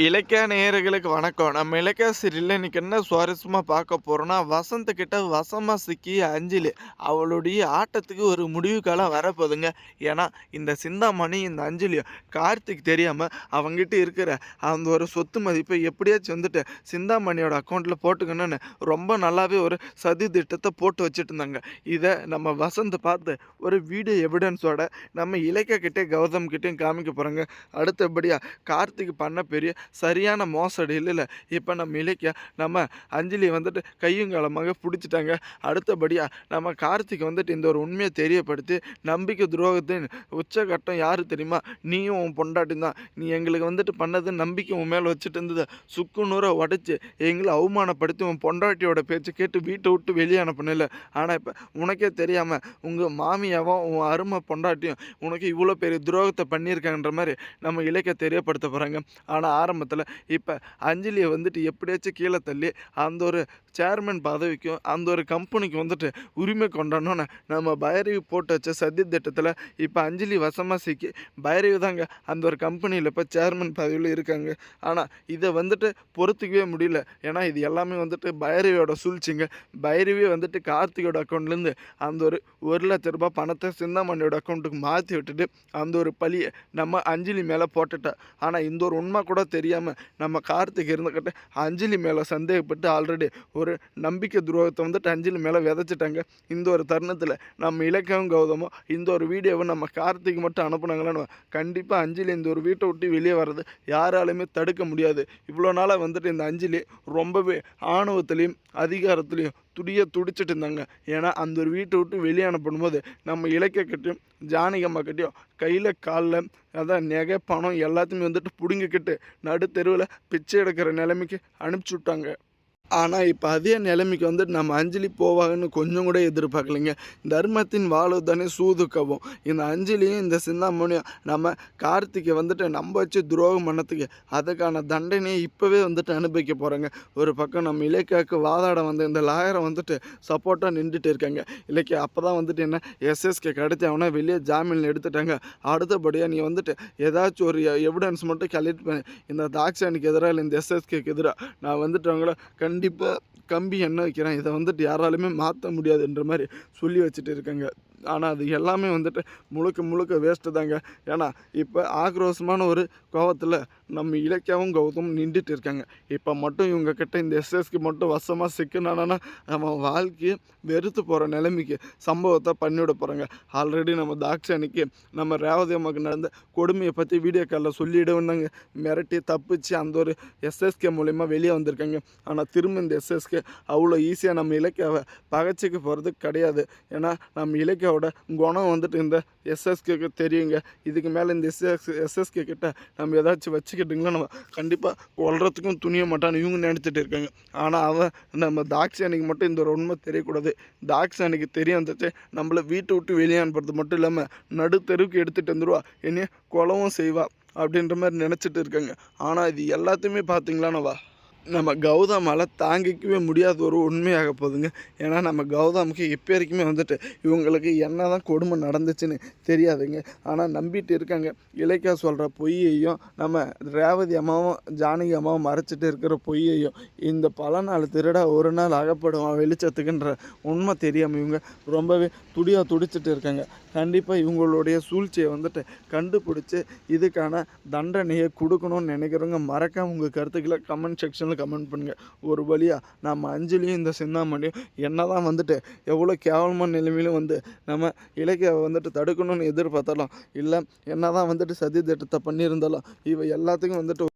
இலக்கிய நேயர்களுக்கு வணக்கம். நம்ம இலக்கிய சீரியல்ல இன்னைக்கு என்ன சுவாரஸ்யமாக பார்க்க போகிறோன்னா வசந்த் கிட்ட வசமாக சிக்கிய அஞ்சலி. அவளுடைய ஆட்டத்துக்கு ஒரு முடிவு காலம் வரப்போகுதுங்க. ஏன்னா, இந்த சிந்தாமணி, இந்த அஞ்சலியும் கார்த்திக் தெரியாமல் அவங்ககிட்ட இருக்கிற அந்த ஒரு சொத்து மதிப்பை எப்படியாச்சும் வந்துட்டு சிந்தாமணியோட அக்கௌண்ட்டில் போட்டுக்கணும்னு ரொம்ப நல்லாவே ஒரு சதி திட்டத்தை போட்டு வச்சுட்டுருந்தாங்க. இதை நம்ம வசந்த் பார்த்து ஒரு வீடியோ எவிடன்ஸோட நம்ம இலக்கிய கிட்டே கௌதம் கிட்டேயும் காமிக்க போகிறோங்க அடுத்தபடியாக கார்த்திக் பண்ண பெரிய சரியான மோசடி இல்லைல்ல இப்போ நம்ம இலக்கிய நம்ம அஞ்சலி வந்துட்டு கையும் காலமாக பிடிச்சிட்டாங்க அடுத்தபடியாக நம்ம கார்த்திக் வந்துட்டு இந்த ஒரு உண்மையை தெரியப்படுத்தி, நம்பிக்கை துரோகத்தின் உச்சகட்டம் யார் தெரியுமா? நீயும் உன் பொண்டாட்டியும் தான். நீ எங்களுக்கு வந்துட்டு பண்ணது நம்பிக்கை உன் மேலே வச்சுட்டு இருந்தது சுக்கு நூறா உடைச்சு, எங்களை அவமானப்படுத்தி உன் பொண்டாட்டியோட பேச்சு கேட்டு வீட்டை விட்டு வெளிய இல்லை ஆனால் இப்போ உனக்கே தெரியாமல் உங்கள் மாமியாவும், உன் அருமை பொண்டாட்டியும் உனக்கு இவ்வளோ பெரிய துரோகத்தை பண்ணியிருக்காங்கன்ற மாதிரி நம்ம இலக்கியா தெரியப்படுத்த போகிறாங்க ஆனால் ஆரம்ப ஆரம்பத்தில் இப்ப அஞ்சலியை வந்துட்டு எப்படியாச்சும் கீழே தள்ளி, அந்த ஒரு சேர்மன் பதவிக்கும், அந்த ஒரு கம்பெனிக்கு வந்துட்டு உரிமை கொண்டாடணும்னு நம்ம பைரவி போட்டு வச்ச சதி திட்டத்தில் இப்போ அஞ்சலி வசமாக சிக்கி, பைரவி தாங்க அந்த ஒரு கம்பெனியில் இப்போ சேர்மன் பதவியில் இருக்காங்க. ஆனால் இதை வந்துட்டு பொறுத்துக்கவே முடியல. ஏன்னா இது எல்லாமே வந்துட்டு பைரவியோட சூழ்ச்சிங்க. பைரவி வந்துட்டு கார்த்திகோட அக்கௌண்ட்லேருந்து அந்த ஒரு ஒரு லட்ச ரூபாய் பணத்தை சிந்தாமணியோட அக்கௌண்ட்டுக்கு மாற்றி விட்டுட்டு, அந்த ஒரு பழியை நம்ம அஞ்சலி மேலே போட்டுட்டா. ஆனால் இந்த ஒரு உண்மை கூட தெரியாமல் நம்ம கார்த்திக் இருந்துக்கிட்டு அஞ்சலி மேலே சந்தேகப்பட்டு ஆல்ரெடி ஒரு ஒரு நம்பிக்கை துரோகத்தை வந்துட்டு அஞ்சலி மேலே விதைச்சிட்டாங்க இந்த ஒரு தருணத்தில் நம்ம இலக்கியம் கௌதமும் இந்த ஒரு வீடியோவை நம்ம கார்த்திக் மட்டும் அனுப்புனாங்களான்னு கண்டிப்பாக அஞ்சலி இந்த ஒரு வீட்டை விட்டு வெளியே வர்றது யாராலுமே தடுக்க முடியாது. இவ்வளோ நாளாக வந்துட்டு இந்த அஞ்சலி ரொம்பவே ஆணவத்துலேயும் அதிகாரத்துலேயும் துடிய துடிச்சிட்டு இருந்தாங்க. ஏன்னா அந்த ஒரு வீட்டை விட்டு வெளியே அனுப்பணும்போது, நம்ம இலக்கியா ஜானகம்மா ஜானகி அம்மா காலில் அதான் நகை, பணம் எல்லாத்தையுமே வந்துட்டு பிடுங்கிக்கிட்டு நடு பிச்சை எடுக்கிற நிலைமைக்கு அனுப்பிச்சு விட்டாங்க. ஆனால் இப்போ அதே நிலைமைக்கு வந்துட்டு நம்ம அஞ்சலி போவாங்கன்னு கொஞ்சம் கூட எதிர்பார்க்கலைங்க. தர்மத்தின் வாளும் தானே சூதுக்கவும் இந்த அஞ்சலியும், இந்த சிந்தாமணியும் நம்ம கார்த்திகை வந்துட்டு நம்ப வச்சு துரோகம் பண்ணத்துக்கு அதுக்கான தண்டனையை இப்போவே வந்துட்டு அனுபவிக்க போகிறாங்க ஒரு பக்கம் நம்ம இலக்கியாவுக்கு வாதாட வந்து இந்த லாயரை வந்துட்டு சப்போர்ட்டாக நின்றுட்டு இருக்காங்க. இலக்கியா அப்பதான் வந்துட்டு என்ன எஸ்.எஸ்.கே கடத்தி அவன வெளியே ஜாமீன் எடுத்துட்டாங்க. அடுத்தபடியாக நீ வந்துட்டு ஏதாச்சும் ஒரு எவிடன்ஸ் மட்டும் கலெக்ட் பண்ணி இந்த தாக்ஷாயணிக்கு எதிராக இல்லை இந்த எஸ்.எஸ்.கேக்கு எதிராக நான் வந்துட்டு அவங்கள கண்டிப்பாக கம்பி என்ன வைக்கிறேன். இதை வந்துட்டு யாராலுமே மாற்ற முடியாதுன்ற மாதிரி சொல்லி வச்சுட்டு இருக்கேங்க ஆனால் அது எல்லாமே வந்துட்டு முழுக்க முழுக்க வேஸ்ட்டு தாங்க. ஏன்னா இப்போ ஆக்ரோஷமான ஒரு கோவத்தில் நம்ம இலக்கியாவும், கௌதமும் நின்றுட்டு இருக்காங்க. இப்போ மட்டும் இவங்கக்கிட்ட இந்த எஸ்.எஸ்.கே மட்டும் வசமாக சிக்கினானா நம்ம வாழ்க்கையை வெறுத்து போகிற நிலைமைக்கு சம்பவத்தை பண்ணிவிட போகிறாங்க ஆல்ரெடி நம்ம தாக்ஷானிக்கு நம்ம ரேவதி அம்மாவுக்கு நடந்த கொடுமையை பற்றி வீடியோ காலில் சொல்லிவிடுவோம்னாங்க மிரட்டி தப்பிச்சு அந்த ஒரு எஸ்.எஸ்.கே மூலயமா வெளியே வந்திருக்காங்க. ஆனால் திரும்ப இந்த எஸ்.எஸ்.கே அவ்வளோ ஈஸியாக நம்ம இலக்கியாவை பகச்சுக்க போகிறது கிடையாது. ஏன்னா நம்ம இலக்கிய இலக்கியாவோட குணம் வந்துட்டு இந்த எஸ்.எஸ்.கேக்கு தெரியுங்க. இதுக்கு மேலே இந்த எஸ்.எஸ். எஸ்.எஸ்.கே கிட்ட நம்ம ஏதாச்சும் வச்சுக்கிட்டுங்களா, நம்ம கண்டிப்பாக கொல்றதுக்கும் துணிய மாட்டான்னு இவங்க நினச்சிட்டு இருக்காங்க. ஆனால் அவன் நம்ம தாக்ஷாயணிக்கு மட்டும் இந்த ஒரு உண்மை தெரியக்கூடாது. தாக்ஷாயணிக்கு தெரிய வந்துச்சு, நம்மள வீட்டை விட்டு வெளியே அனுப்புறது மட்டும் இல்லாமல் நடு தெருவுக்கு எடுத்துகிட்டு வந்துடுவா என்னைய கொலவும் செய்வா. அப்படின்ற மாதிரி நினச்சிட்டு இருக்காங்க. ஆனால் இது எல்லாத்தையுமே பார்த்தீங்களானவா, நம்ம கௌதமால் தாங்கிக்கவே முடியாத ஒரு உண்மையாக போகுதுங்க. ஏன்னா நம்ம கௌதமுக்கு இப்போ வரைக்குமே வந்துட்டு இவங்களுக்கு என்ன தான் கொடுமை நடந்துச்சுன்னு தெரியாதுங்க. ஆனால் நம்பிட்டு இருக்காங்க. இலக்கியா சொல்கிற பொய்யையும், நம்ம ரேவதி அம்மாவும், ஜானகி அம்மாவும் மறைச்சிட்டு இருக்கிற பொய்யையும், இந்த பல நாள் திருடா ஒரு நாள் அகப்படுவான் வெளிச்சத்துக்குன்ற உண்மை தெரியாமல் இவங்க ரொம்பவே துடியாக துடிச்சிட்டு இருக்காங்க. கண்டிப்பாக இவங்களுடைய சூழ்ச்சியை வந்துட்டு கண்டுபிடிச்சி இதுக்கான தண்டனையை கொடுக்கணும்னு நினைக்கிறவங்க மறக்காம உங்கள் கருத்துக்களை கமெண்ட் செக்ஷனில் கமெண்ட் பண்ணுங்க. ஒரு வழியா நம்ம அஞ்சலியும், இந்த சிந்தாமணியும் என்னதான் வந்துட்டு எவ்வளோ கேவலமான நிலைமையிலும் வந்து நம்ம இலக்கியாவ வந்துட்டு தடுக்கணும்னு எதிர்பார்த்தாலும், இல்ல என்னதான் வந்துட்டு சதி திட்டத்தை பண்ணியிருந்தாலும், இவை எல்லாத்துக்கும் வந்துட்டு